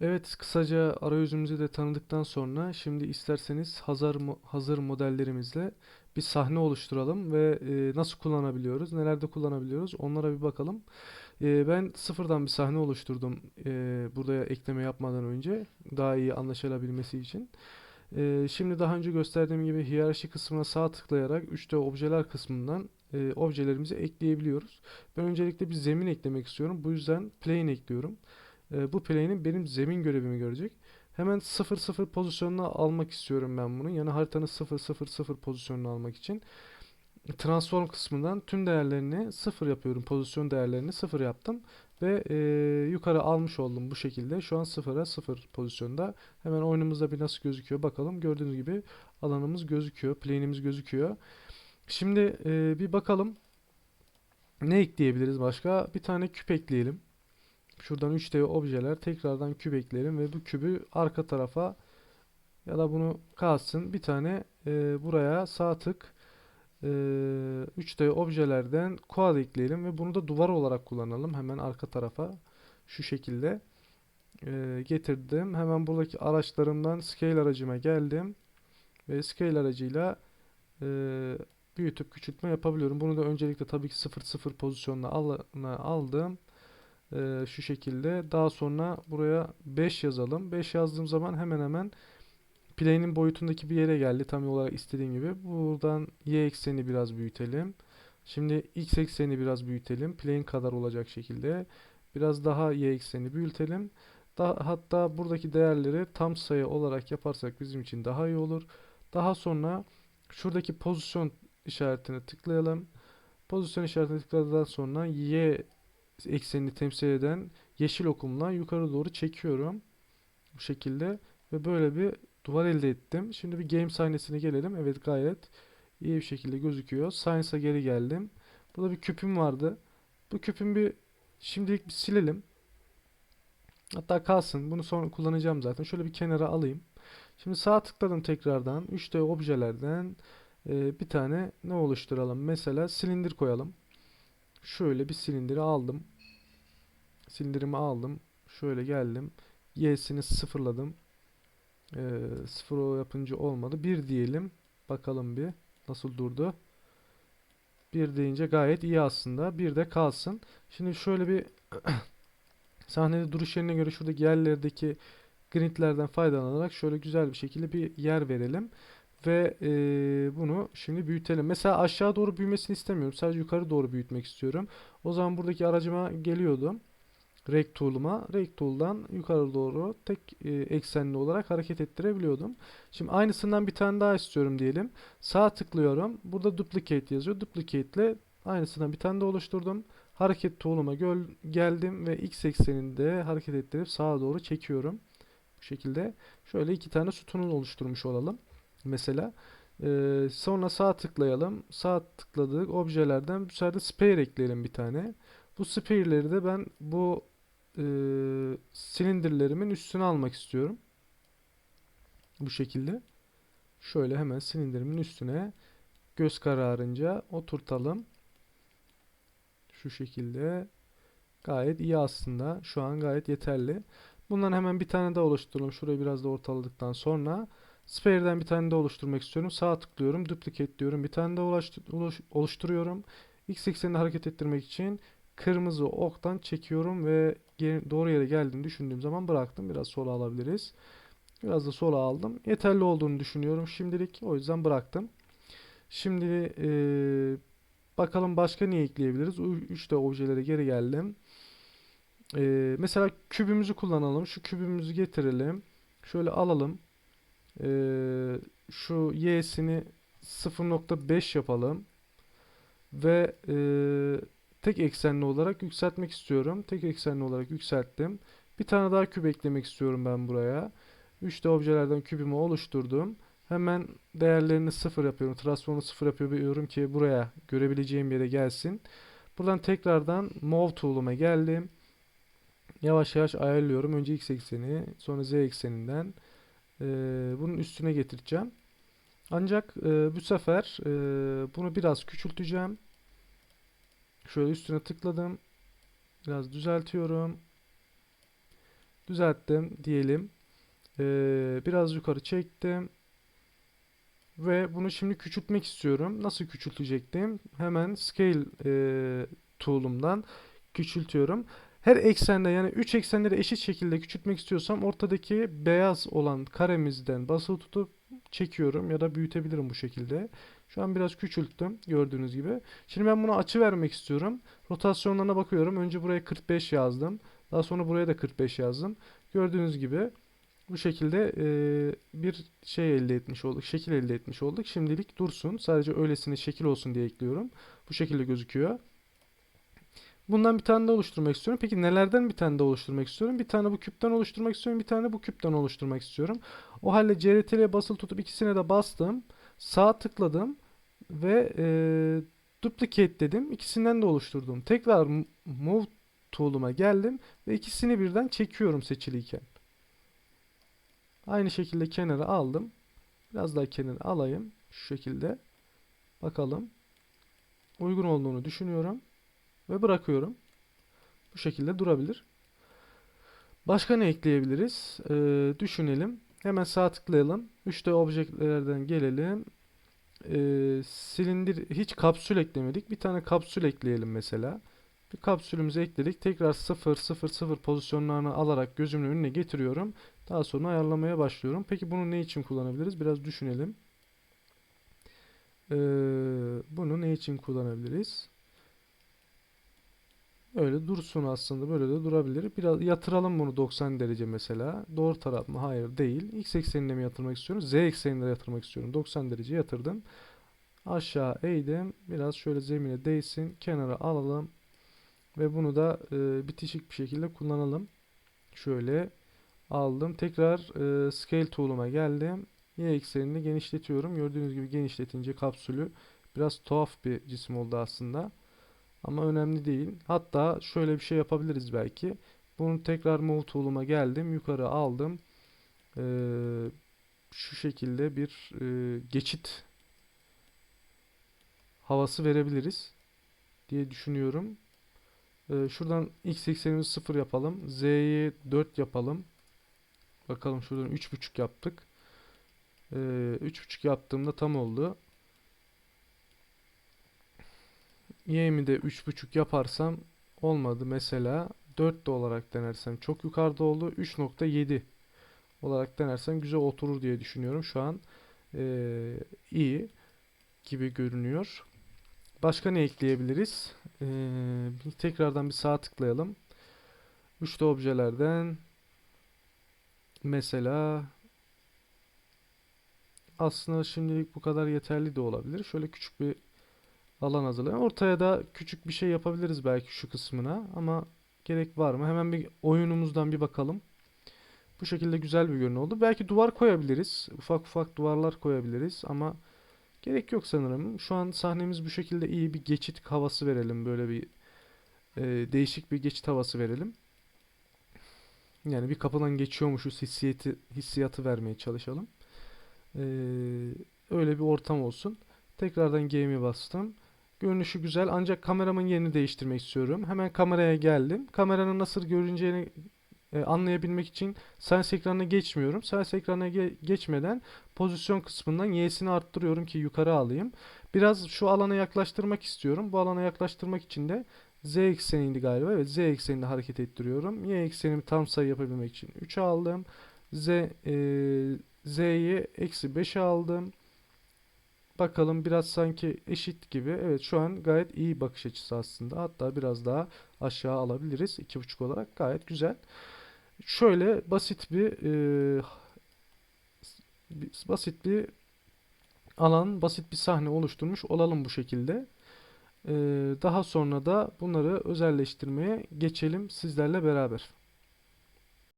Evet, kısaca arayüzümüzü de tanıdıktan sonra şimdi isterseniz hazır hazır modellerimizle bir sahne oluşturalım ve e, nasıl kullanabiliyoruz, nelerde kullanabiliyoruz onlara bir bakalım. E, ben sıfırdan bir sahne oluşturdum e, buraya ekleme yapmadan önce daha iyi anlaşılabilmesi için. E, şimdi daha önce gösterdiğim gibi hiyerarşi kısmına sağ tıklayarak 3D objeler kısmından e, objelerimizi ekleyebiliyoruz. Ben öncelikle bir zemin eklemek istiyorum. Bu yüzden plane ekliyorum. E, bu plane'in benim zemin görevimi görecek. Hemen 0-0 pozisyonuna almak istiyorum ben bunu. Yani haritanın 0-0-0 pozisyonunu almak için. Transform kısmından tüm değerlerini 0 yapıyorum. Pozisyon değerlerini 0 yaptım. Ve e, yukarı almış oldum bu şekilde. Şu an 0'a 0 pozisyonda. Hemen oyunumuzda bir nasıl gözüküyor bakalım. Gördüğünüz gibi alanımız gözüküyor. Plane'imiz gözüküyor. Şimdi e, bir bakalım. Ne ekleyebiliriz başka? Bir tane küp ekleyelim. Şuradan 3D objeler tekrardan küp ekleyelim ve bu kübü arka tarafa ya da bunu kalsın. Bir tane e, buraya sağ tık e, 3D objelerden quad ekleyelim ve bunu da duvar olarak kullanalım. Hemen arka tarafa şu şekilde. E, getirdim. Hemen buradaki araçlarımdan scale aracıma geldim ve scale aracıyla e, büyütüp küçültme yapabiliyorum. Bunu da öncelikle tabii ki 0-0 pozisyonuna alana aldım ee, şu şekilde. Daha sonra buraya 5 yazalım. 5 yazdığım zaman hemen hemen plane'in boyutundaki bir yere geldi. Tam olarak istediğim gibi. Buradan y ekseni biraz büyütelim. Şimdi x ekseni biraz büyütelim. Plane kadar olacak şekilde. Biraz daha y ekseni büyütelim. Daha, hatta buradaki değerleri tam sayı olarak yaparsak bizim için daha iyi olur. Daha sonra şuradaki pozisyon işaretine tıklayalım. Pozisyon işaretine tıkladıktan sonra y eksenini temsil eden yeşil okumla yukarı doğru çekiyorum. Bu şekilde ve böyle bir duvar elde ettim. Şimdi bir game sahnesine gelelim. Evet gayet iyi bir şekilde gözüküyor. Science'a geri geldim. Burada bir küpüm vardı. Bu küpün bir şimdilik bir silelim. Hatta kalsın. Bunu sonra kullanacağım zaten. Şöyle bir kenara alayım. Şimdi sağ tıkladım tekrardan. 3D objelerden e, bir tane ne oluşturalım? Mesela silindir koyalım. Şöyle bir silindiri aldım. Silindirimi aldım. Şöyle geldim. Y'sini sıfırladım. Ee, sıfır o yapınca olmadı. Bir diyelim. Bakalım bir. Nasıl durdu. Bir deyince gayet iyi aslında. Bir de kalsın. Şimdi şöyle bir sahnede duruş yerine göre şuradaki yerlerdeki gridlerden faydalanarak şöyle güzel bir şekilde bir yer verelim. Ve e, bunu şimdi büyütelim. Mesela aşağı doğru büyümesini istemiyorum. Sadece yukarı doğru büyütmek istiyorum. O zaman buradaki aracıma geliyordum. Rect tool'uma. Rect tool'dan yukarı doğru tek e, eksenli olarak hareket ettirebiliyordum. Şimdi aynısından bir tane daha istiyorum diyelim. Sağ tıklıyorum. Burada duplicate yazıyor. Duplicate ile aynısından bir tane de oluşturdum. Hareket tool'uma geldim ve x ekseninde hareket ettirip sağa doğru çekiyorum. Bu şekilde şöyle iki tane sütunun oluşturmuş olalım. Mesela ee, sonra sağ tıklayalım. Sağ tıkladık objelerden bu sefer de sphere ekleyelim bir tane. Bu sphere'leri de ben bu e, silindirlerimin üstüne almak istiyorum. Bu şekilde. Şöyle hemen silindirimin üstüne göz kararınca oturtalım. Şu şekilde. Gayet iyi aslında. Şu an gayet yeterli. Bundan hemen bir tane daha oluşturalım. Şurayı biraz da ortaladıktan sonra Sphere'den bir tane daha oluşturmak istiyorum. Sağ tıklıyorum. Duplicate diyorum. Bir tane daha oluşturuyorum. X eksenini hareket ettirmek için kırmızı oktan çekiyorum ve doğru yere geldiğini düşündüğüm zaman bıraktım. Biraz sola alabiliriz. Biraz da sola aldım. Yeterli olduğunu düşünüyorum şimdilik. O yüzden bıraktım. Şimdi e, bakalım başka ne ekleyebiliriz. 3D objelere geri geldim. E, mesela kübümüzü kullanalım. Şu kübümüzü getirelim. Şöyle alalım. E, şu y'sini 0.5 yapalım. Ve e, tek eksenli olarak yükseltmek istiyorum. Tek eksenli olarak yükselttim. Bir tane daha küp eklemek istiyorum ben buraya. 3D objelerden kübümü oluşturdum. Hemen değerlerini sıfır yapıyorum. Transformu sıfır yapıyorum ki buraya görebileceğim yere gelsin. Buradan tekrardan Move tool'uma geldim. Yavaş yavaş ayarlıyorum. Önce x ekseni, sonra z ekseninden e, bunun üstüne getireceğim. Ancak e, bu sefer e, bunu biraz küçülteceğim. Şöyle üstüne tıkladım. Biraz düzeltiyorum. Düzelttim diyelim. Ee, biraz yukarı çektim. Ve bunu şimdi küçültmek istiyorum. Nasıl küçültecektim? Hemen Scale e, tool'umdan küçültüyorum. Her eksende yani 3 eksenleri eşit şekilde küçültmek istiyorsam ortadaki beyaz olan karemizden basılı tutup çekiyorum ya da büyütebilirim bu şekilde. Şu an biraz küçülttüm gördüğünüz gibi. Şimdi ben buna açı vermek istiyorum. Rotasyonlarına bakıyorum. Önce buraya 45 yazdım. Daha sonra buraya da 45 yazdım. Gördüğünüz gibi bu şekilde e, bir şey elde etmiş olduk. Şekil elde etmiş olduk. Şimdilik dursun. Sadece öylesine şekil olsun diye ekliyorum. Bu şekilde gözüküyor. Bundan bir tane de oluşturmak istiyorum. Peki nelerden bir tane de oluşturmak istiyorum? Bir tane bu küpten oluşturmak istiyorum. Bir tane bu küpten oluşturmak istiyorum. O halde CTRL'ye basılı tutup ikisine de bastım. Sağ tıkladım ve e, duplicate dedim. İkisinden de oluşturdum. Tekrar move tool'uma geldim ve ikisini birden çekiyorum seçiliyken. Aynı şekilde kenara aldım. Biraz daha kenara alayım. Şu şekilde. Bakalım. Uygun olduğunu düşünüyorum. Ve bırakıyorum. Bu şekilde durabilir. Başka ne ekleyebiliriz? Ee, düşünelim. Hemen sağ tıklayalım. 3D objelerden gelelim. Ee, silindir hiç kapsül eklemedik. Bir tane kapsül ekleyelim mesela. Bir kapsülümüzü ekledik. Tekrar 0 0 0 pozisyonlarını alarak gözümün önüne getiriyorum. Daha sonra ayarlamaya başlıyorum. Peki bunu ne için kullanabiliriz? Biraz düşünelim. Ee, bunu ne için kullanabiliriz? Öyle dursun aslında. Böyle de durabilir. Biraz yatıralım bunu 90 derece mesela. Doğru taraf mı? Hayır değil. X eksenine mi yatırmak istiyorum? Z eksenine yatırmak istiyorum. 90 derece yatırdım. Aşağı eğdim. Biraz şöyle zemine değsin. Kenara alalım. Ve bunu da e, bitişik bir şekilde kullanalım. Şöyle aldım. Tekrar e, Scale tool'uma geldim. Y eksenini genişletiyorum. Gördüğünüz gibi genişletince kapsülü biraz tuhaf bir cisim oldu aslında. Ama önemli değil. Hatta şöyle bir şey yapabiliriz belki. Bunu tekrar Move tool'uma geldim. Yukarı aldım. Ee, şu şekilde bir e, geçit havası verebiliriz diye düşünüyorum. Ee, şuradan x eksenimizi 0 yapalım. Z'yi 4 yapalım. Bakalım şuradan 3.5 yaptık. Ee, 3.5 yaptığımda tam oldu. Y'mi de 3.5 yaparsam olmadı. Mesela 4 de olarak denersem çok yukarıda oldu. 3.7 olarak denersem güzel oturur diye düşünüyorum. Şu an ee, iyi gibi görünüyor. Başka ne ekleyebiliriz? Bir tekrardan bir sağ tıklayalım. 3'te objelerden mesela aslında şimdilik bu kadar yeterli de olabilir. Şöyle küçük bir alan hazırlayalım. Ortaya da küçük bir şey yapabiliriz belki şu kısmına ama gerek var mı? Hemen bir oyunumuzdan bir bakalım. Bu şekilde güzel bir görünüm oldu. Belki duvar koyabiliriz. Ufak ufak duvarlar koyabiliriz ama gerek yok sanırım. Şu an sahnemiz bu şekilde iyi bir geçit havası verelim. Böyle bir e, değişik bir geçit havası verelim. Yani bir kapıdan geçiyormuşuz hissiyatı, hissiyatı vermeye çalışalım. Ee, öyle bir ortam olsun. Tekrardan G'mi bastım. Görünüşü güzel ancak kameramın yerini değiştirmek istiyorum. Hemen kameraya geldim. Kameranın nasıl görüneceğini e, anlayabilmek için sens ekranına geçmiyorum. Sens ekranına ge- geçmeden pozisyon kısmından Y'sini arttırıyorum ki yukarı alayım. Biraz şu alana yaklaştırmak istiyorum. Bu alana yaklaştırmak için de Z ekseniydi galiba. Evet Z ekseninde hareket ettiriyorum. Y eksenimi tam sayı yapabilmek için 3 aldım. Z e, Z'yi eksi 5'e aldım. Bakalım biraz sanki eşit gibi. Evet şu an gayet iyi bakış açısı aslında. Hatta biraz daha aşağı alabiliriz. 2.5 olarak gayet güzel. Şöyle basit bir e, basit bir alan, basit bir sahne oluşturmuş olalım bu şekilde. E, daha sonra da bunları özelleştirmeye geçelim sizlerle beraber.